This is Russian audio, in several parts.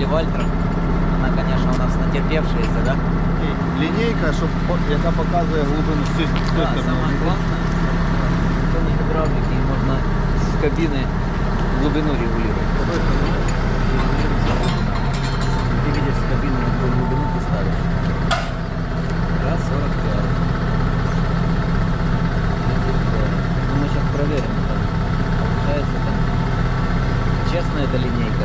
знаю, потянет ли Вальтер. Она, конечно, у нас натерпевшаяся, да? І лінійка, щоб, по- яка показує глибину з цієї з цієї Да, сторони. самое главное, что не гидравлики, и можно с кабины глубину регулировать. Ты видишь с кабины, на какую глубину ты ставишь. Раз, 45. 35. Ну, мы сейчас проверим. там Получается там. Честно, это линейка.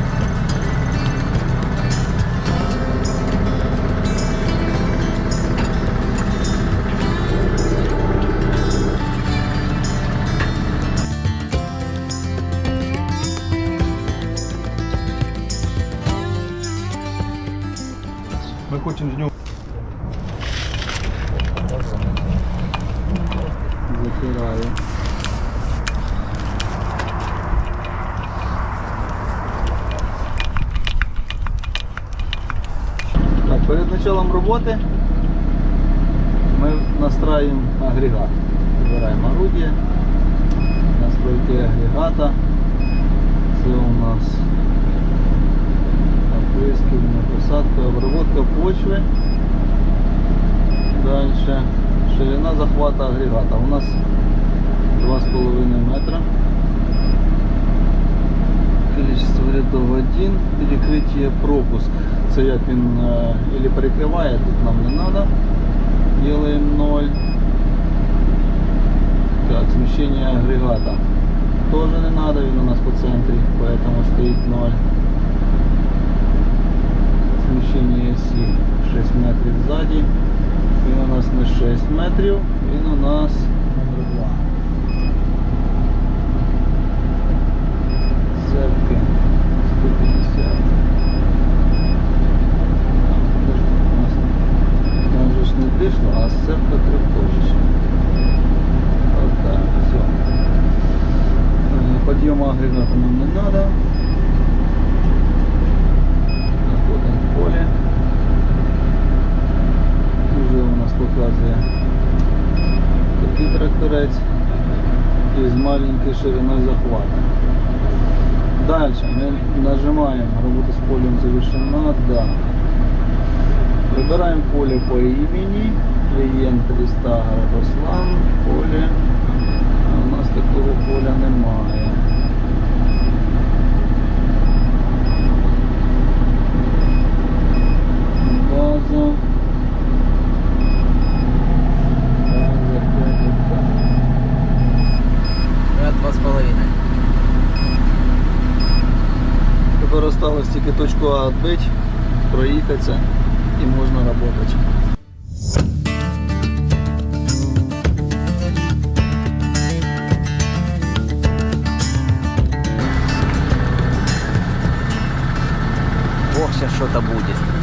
перед началом роботи ми настраиваем агрегат. Вибираємо орудие, настройки агрегата. Це у нас оприскивание, посадка, обработка почвы. Дальше ширина захвата агрегата. У нас 2,5 метра. Количество рядов 1, перекрытие пропуск. Це як він е, или перекриває, тут нам не надо. Делаем 0. Так, смещение агрегата. Тоже не надо, він у нас по центрі, поэтому стоит 0. Смещение оси 6 метрів ззаді. Він у нас не 6 метрів, він у нас номер 2. Агрегата нам не надо. Заходим в поле. Уже у нас показує такий тракторець із маленькою шириною захвата. Дальше мы нажимаем работа с полем завершена, да. Выбираем поле по имени, клиент листа Руслан, поле. У нас такого поля немає. База. База 5 гектарів. Я два с половиной. Тепер осталось тільки точку А відбити, проїхатися і можна працювати. Ох, сейчас что-то будет.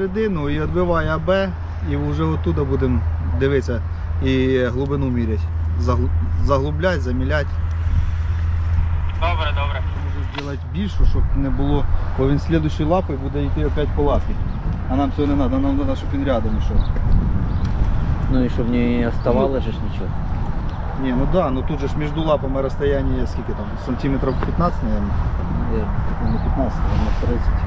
Середину і відбивай АБ, і вже оттуда будемо дивитися і глибину міряти. Заглублять, замілять. Добре, добре. Може зробити більшу, щоб не було, бо він слідущою лапою буде йти опять по лапі. А нам цього не треба, нам треба, щоб він рядом йшов. Ну и чтобы не оставалось же ж ничего. Ні, ну да, ну тут же ж між лапами розстояние скільки там? Сантиметрів 15, наверное. Не 15, наверное, 30.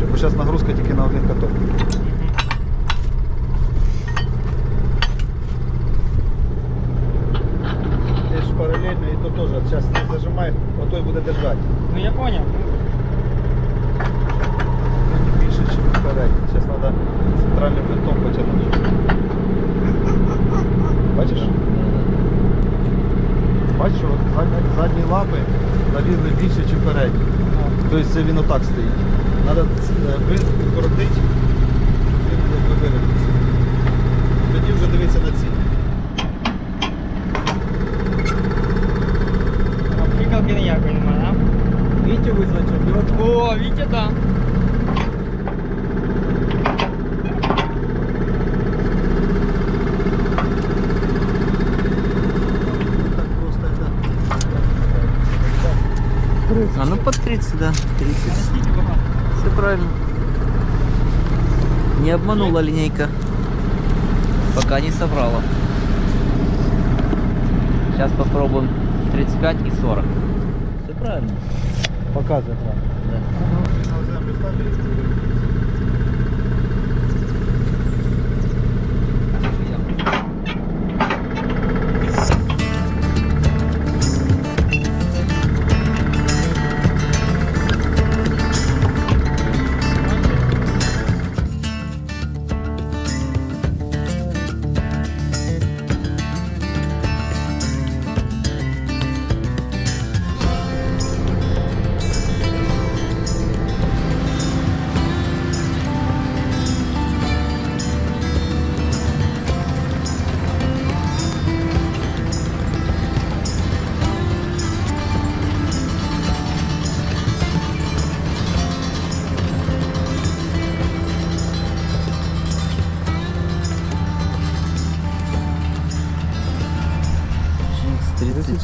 транспортних каток. Ти ж паралельно і то теж. Зараз ти зажимаєш, а той буде держати. Ну я понял. Мені більше, ніж вперед. Зараз треба центральним винтом потягнути. Бачиш? Бачиш, от задні, задні лапи налізли більше, ніж передні. Тобто це він отак стоїть. Треба винт укоротити, щоб він якби вирівнявся. Тоді вже дивитися на ці. А приколки ніякої немає, а? Витю вызвать убьет. О, Вітя, да. Так просто це. А ну под 30, да. 30. Правильно. Не обманула линейка. Пока не соврала. Сейчас попробуем 35 и 40. Все правильно. Показує правильно. Да.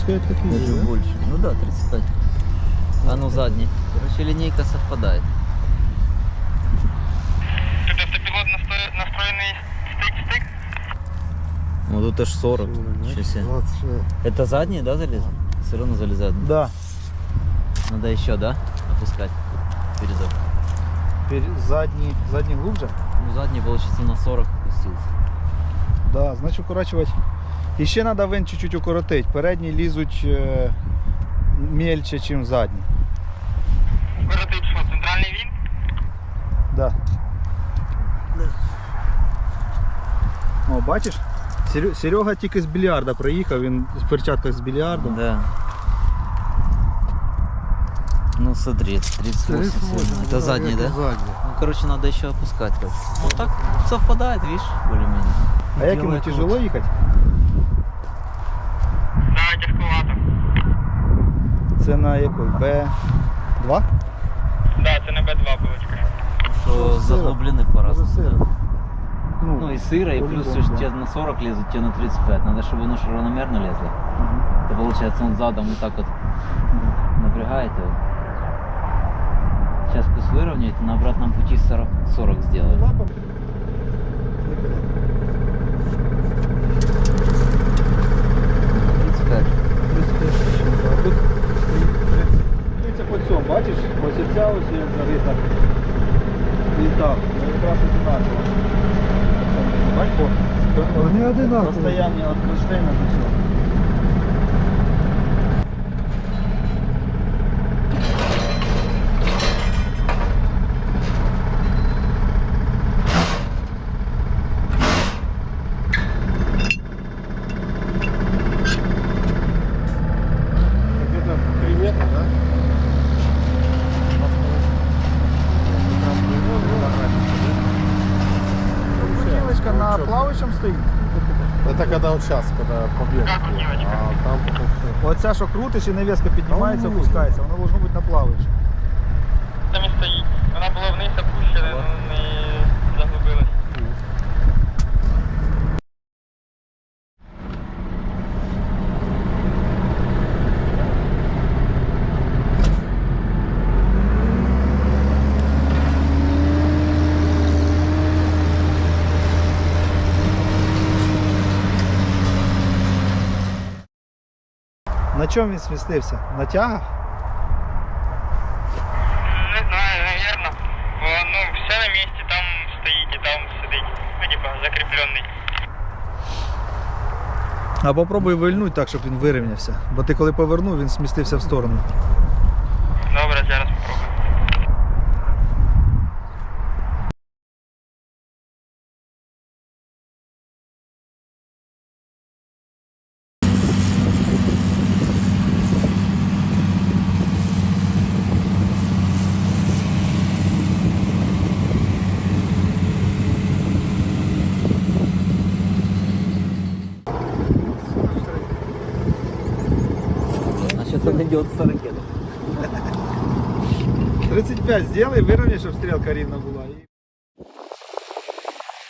35 такий. Даже да? больше. Ну да, 35. А ну задний. Короче, линейка совпадает. Тут автопілот насто- настроєний стик-стик. Вот тут аж 40. Ничего себе. Это задний, да, залез? Все равно залезает. Да. Надо еще, да? Опускать. Передок. Пер- Задній, задній глубже? Ну, задний, получится, на 40 опустился. Да, значить укорачувати. І ще треба винт чуть-чуть укоротити. Передні лізуть е, мельче, ніж задні. Укоротить що, центральний він? Да. О, бачиш? Серега тільки з більярда приїхав, він в перчатках з більярдом. Да. Ну смотри, 38. Это задний, да? Ну, короче, надо еще опускать. Ну так совпадает, видишь, более-менее. А як йому Делает тяжело їхати? Це на який? Б2? Да, це не Б2 булочка. Что Сыро. заглублены по-разному. Да. Ну и сыро, и плюс да. тебе на 40 лезут, тебе на 35. Надо, чтобы оно ж равномерно лезло. Это получается он задом вот так вот напрягает его. Сейчас пусть выровняет и на обратном пути 40, 40 сделает. Лапа. А тут дивіться по цьому, бачиш? Ось ця ось як зарита. І так, ну якраз одинаково. Бачиш, бо Вони одинакові. розстояння від кронштейна до цього. На плаваючому стоїть. Это когда вот сейчас, когда побег. А там. Оця, що крутиш і навіска піднімається, опускається, воно должно бути на плаваючому. Там і стоїть. Вона була вниз опущена, ну не На чому він смістився? На тягах? Не знаю, наверное. Ну, все на місці, там стоїть і там сидить. Ну, типа, закріплений. А попробуй вильнуть так, щоб він вирівнявся. Бо ти коли повернув, він смістився в сторону. Значит, он идет с ракеты. 35 сделай, вирівняй, щоб стрілка рівна була. І...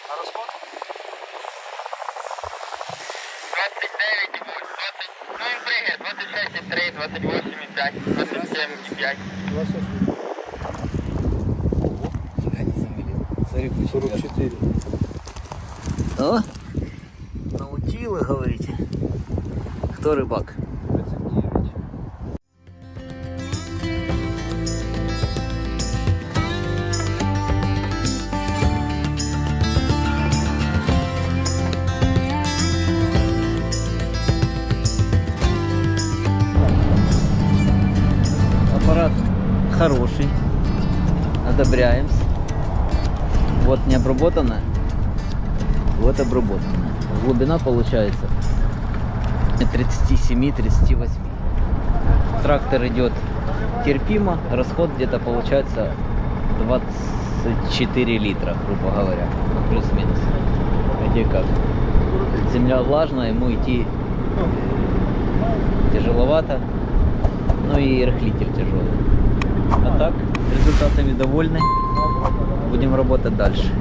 А розход? 29, 20, ну він пригає, 26,3, 28,5, 27,5. 26. Фига не замелил. Смотри, пусть 44. О, научила, говорите. Кто рыбак? Одобряем. Вот не обработано. Вот обработано. Глубина получается 37-38. Трактор идет терпимо. Расход где-то получается 24 литра, грубо говоря. Ну, плюс-минус. Где как. Земля влажная, ему идти тяжеловато. Ну и рыхлитель тяжелый. А так, результатами довольны. Будем работать дальше.